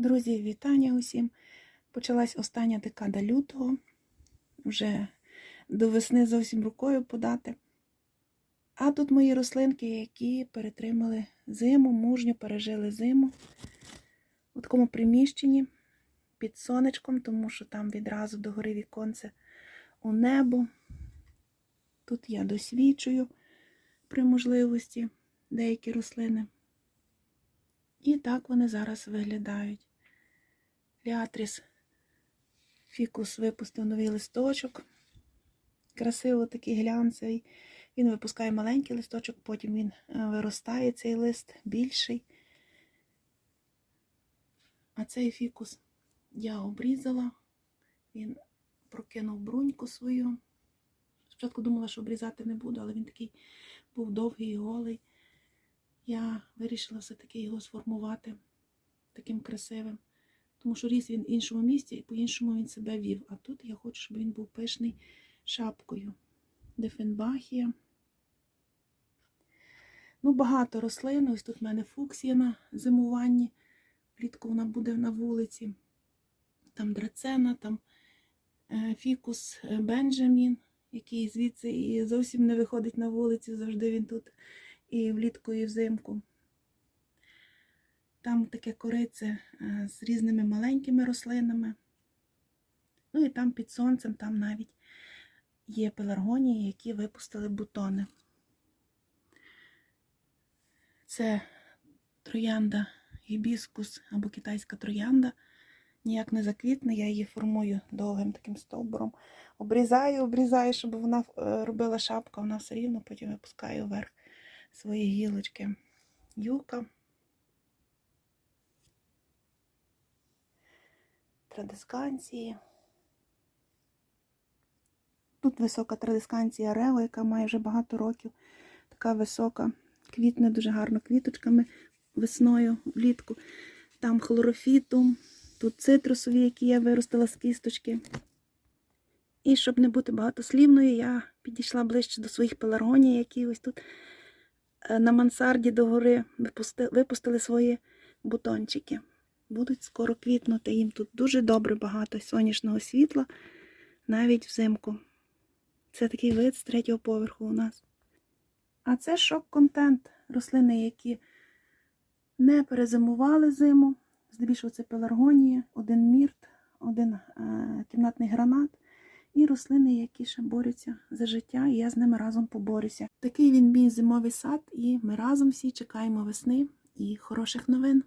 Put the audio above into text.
Друзі, вітання усім. Почалась остання декада лютого. Вже до весни зовсім рукою подати. А тут мої рослинки, які перетримали зиму, мужньо пережили зиму у такому приміщенні під сонечком, тому що там відразу догори віконце у небо. Тут я досвідчую при можливості деякі рослини. І так вони зараз виглядають. Ліатріс фікус випустив новий листочок. Красиво такий глянцевий. Він випускає маленький листочок, потім він е, виростає цей лист більший. А цей фікус я обрізала. Він прокинув бруньку свою. Спочатку думала, що обрізати не буду, але він такий був довгий і голий. Я вирішила все-таки його сформувати таким красивим. Тому що ріс він в іншому місці і по-іншому він себе вів. А тут я хочу, щоб він був пишний шапкою. Дефенбахія. Ну, багато рослин. Ось тут в мене фуксія на зимуванні. Влітку вона буде на вулиці. Там драцена, там е, фікус е, Бенджамін, який звідси і зовсім не виходить на вулицю, завжди він тут і влітку, і взимку. Там таке корице з різними маленькими рослинами. Ну і там під сонцем, там навіть є пеларгонії, які випустили бутони. Це троянда гібіскус або китайська троянда. Ніяк не заквітне, я її формую довгим таким стовбуром. Обрізаю, обрізаю, щоб вона е, робила шапку, вона все рівно потім випускаю вверх свої гілочки. Юка. Традисканції. Тут висока традисканція Рео, яка має вже багато років. Така висока, квітне дуже гарно квіточками весною, влітку. Там хлорофітум, тут цитрусові, які я виростила з кісточки. І щоб не бути багатослівною, я підійшла ближче до своїх пеларгоній, які ось тут е, на мансарді догори випустили свої бутончики. Будуть скоро квітнути. Їм тут дуже добре багато сонячного світла, навіть взимку. Це такий вид з третього поверху у нас. А це шок-контент. Рослини, які не перезимували зиму. Здебільшого це пеларгонія, один мірт, один е, кімнатний гранат. І рослини, які ще борються за життя, і я з ними разом поборюся. Такий він мій зимовий сад, і ми разом всі чекаємо весни і хороших новин.